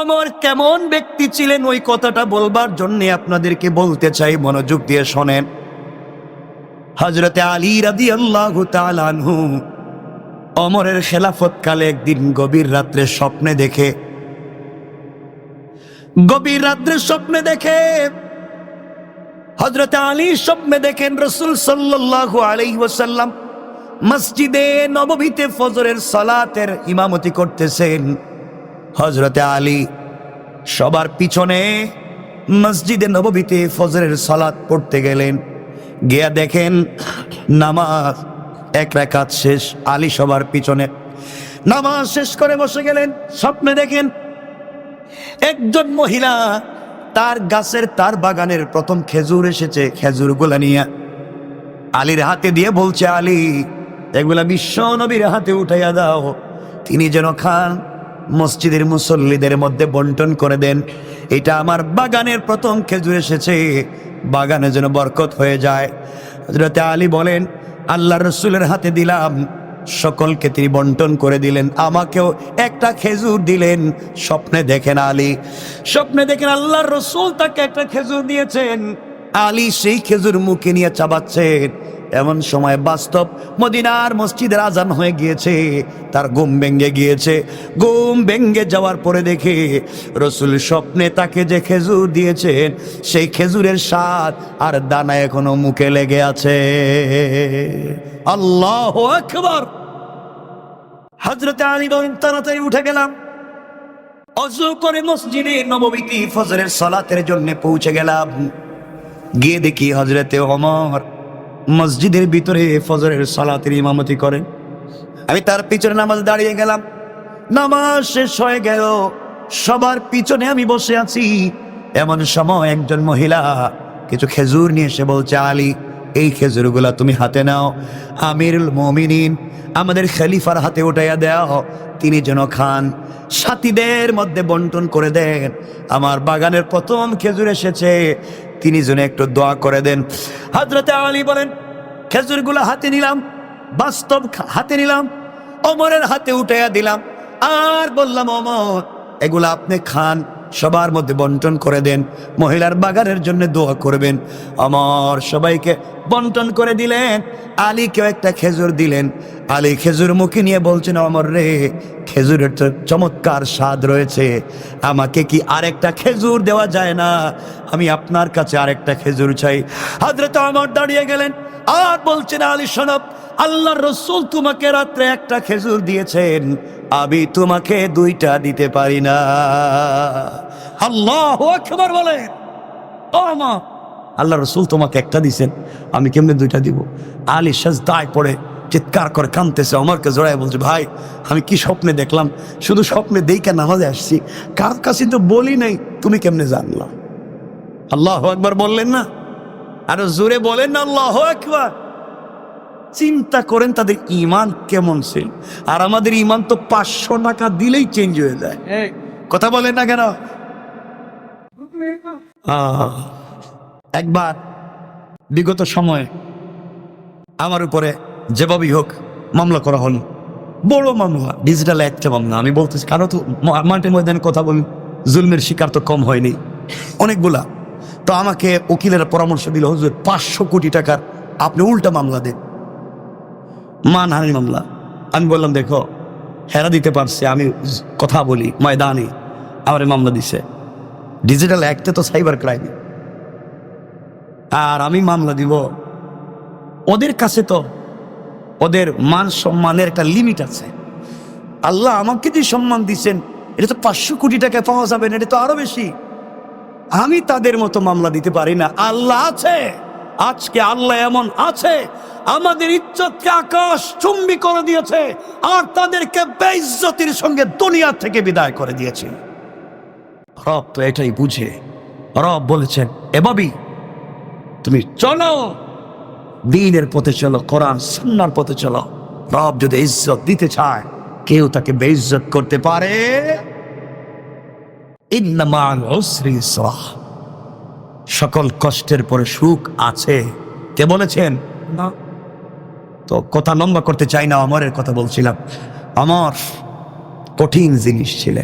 আমার কেমন ব্যক্তি ছিলেন ওই কথাটা বলবার জন্য আপনাদেরকে বলতে চাই, মনোযোগ দিয়ে শোনেন। হজরতে আলী রাদি আল্লাহ আনহু অমরের খেলাফত কালে একদিন গভীর রাত্রে স্বপ্নে দেখে, গভীর রাত্রে স্বপ্নে দেখে হজরত আলী স্বপ্নে দেখেন রসুল সাল্লাল্লাহু আলাইহি ওয়াসাল্লাম মসজিদে নববীতে ফজরের সালাতের ইমামতি করতেছেন। হজরতে আলী সবার পিছনে মসজিদে নববীতে ফজরের সালাত পড়তে গেলেন। গিয়া দেখেন নামাজ এক রেখাত শেষ, আলী সবার পিছনে। নামাজ শেষ করে বসে গেলেন, স্বপ্নে দেখেন একজন মহিলা তার গাছের, তার বাগানের প্রথম খেজুর এসেছে খেজুরগুলা নিয়ে। আলীর হাতে দিয়ে বলছে, আলী, এগুলা বিশ্ব নবীর হাতে উঠাইয়া দাও। তিনি যেন খান মসজিদের মুসল্লিদের মধ্যে বন্টন করে দেন। এটা আমার বাগানের প্রথম খেজুর এসেছে। বাগানে যেন বরকত হয়ে যায়। আলী বলেন আল্লাহ রসুলের হাতে দিলাম। সকলকে তিনি বন্টন করে দিলেন। আমাকেও একটা খেজুর দিলেন। স্বপ্নে দেখেন আলী। স্বপ্নে দেখেন আল্লাহর রসুল তাকে একটা খেজুর দিয়েছেন। আলী সেই খেজুর মুখে নিয়ে চাবাচ্ছেন। এমন সময় বাস্তব মদিনার মসজিদের আজান হয়ে গিয়েছে, তার ঘুম ভেঙ্গে গিয়েছে। ঘুম ভেঙ্গে যাওয়ার পরে দেখে রসুল স্বপ্নে তাকে যে খেজুর দিয়েছেন, সেই খেজুরের স্বাদ আর দানা এখনও মুখে লেগে আছে। আল্লাহ আকবার! হজরতে আলী তাড়াতাড়ি উঠে গেলাম। অজু করে মসজিদে নবমীতি ফজরের সলাতের জন্য পৌঁছে গেলাম। গিয়ে দেখি হজরতে অমর মসজিদের ভিতরে ফজরের সালাতের ইমামতি করেন আমি তার পিছনে নামাজ দাঁড়িয়ে গেলাম। নামাজ শেষ হয়ে গেল। সবার পিছনে আমি বসে আছি। এমন সময় একজন মহিলা কিছু খেজুর নিয়ে এসে বলছে, আলী, এই খেজুরগুলা তুমি হাতে নাও। আমিরুল মমিনিন, আমাদের খলিফার হাতে উঠাইয়া দাও। তিনি যেন খান। সাথীদের মধ্যে বন্টন করে দেন। আমার বাগানের প্রথম খেজুর এসেছে। তিনি জন্য একটু দোয়া করে দেন। হাজরতে আলী বলেন, খেজুরগুলো হাতে নিলাম, বাস্তব হাতে নিলাম, অমরের হাতে উঠাইয়া দিলাম। আর বললাম, অমর, এগুলো আপনি খান। সবার মধ্যে বন্টন করে দেন। মহিলার বাগানের জন্য দোয়া করবেন। আমার সবাইকে বন্টন করে দিলেন। আলীকেও একটা খেজুর দিলেন। আলী খেজুর মুখে নিয়ে বলছেন, অমর রে, খেজুরের তো চমৎকার স্বাদ রয়েছে। আমাকে কি আরেকটা খেজুর দেওয়া যায় না? আমি আপনার কাছে আরেকটা খেজুর চাই। হাজরত আমার দাঁড়িয়ে গেলেন। আর বলছেন, আলী সনব আল্লাহ রসুল তোমাকে রাত্রে একটা খেজুর দিয়েছেন। আমি তোমাকে দুইটা দিতে পারি না। আল্লাহ আকবার বলে ও মা আল্লাহ রসুল তোমাকে একটা দিছেন আমি কেমনে দুইটা দিব? আলী সাজদায় পড়ে চিৎকার করে কানতেছে আমারকে জড়ায় বলছে ভাই আমি কি স্বপ্নে দেখলাম? শুধু স্বপ্নে দেইকা নামাজে আসছি। কার কাছে তো বলি নাই তুমি কেমনে জানলা? আল্লাহ একবার বললেন না। আরও জোরে বলেন না আল্লাহ একবার চিন্তা করেন তাদের ইমান কেমন ছিল। আর আমাদের ইমান তো পাঁচশো টাকা দিলেই চেঞ্জ হয়ে যায়। কথা বলেন না কেন? একবার বিগত সময়ে আমার উপরে যেভাবেই হোক মামলা করা হলো বড় মামলা ডিজিটাল একটা মামলা আমি বলতেছি কারও তো মা- মাঠে ময়দানে কথা বলি জুলমের শিকার তো কম হয়নি। অনেকগুলা। তো আমাকে উকিলের পরামর্শ দিল হুজুর পাঁচশো কোটি টাকার আপনি উল্টা মামলা দেন। মানহানি মামলা। আমি বললাম, দেখো, হেরা দিতে পারছে, আমি কথা বলি, ময়দানে। আমার মামলা দিছে। ডিজিটাল অ্যাক্টে তো সাইবার ক্রাইম আর আমি মামলা দিব, ওদের কাছে তো ওদের মান সম্মানের একটা লিমিট আছে। আল্লাহ আমাকে যে সম্মান দিচ্ছেন, এটা তো পাঁচশো কোটি টাকায় পাওয়া যাবে না, এটা তো আরও বেশি। আমি তাদের মতো মামলা দিতে পারি না। আল্লাহ আছে। আজকে আল্লাহ এমন আছে, আমাদের ইজ্জতকে আকাশ চুম্বি করে দিয়েছে, আর তাদেরকে বেইজ্জতির সঙ্গে দুনিয়া থেকে বিদায় করে দিয়েছে। রব তো এটাই বুঝে। রব বলেছেন, এ এভাবেই তুমি চলো, দিনের পথে চলো, কোরআন, সুন্নার পথে চলো। রব যদি ইজ্জত দিতে চায়, কেউ তাকে বেইজ্জত করতে পারে। ইন্নামাল উসরি ইসরা। সকল কষ্টের পরে সুখ আছে। কে বলেছেন? না। তো কথা লম্বা করতে চাই না অমরের কথা বলছিলাম। আমার কঠিন জিনিস ছিলেন।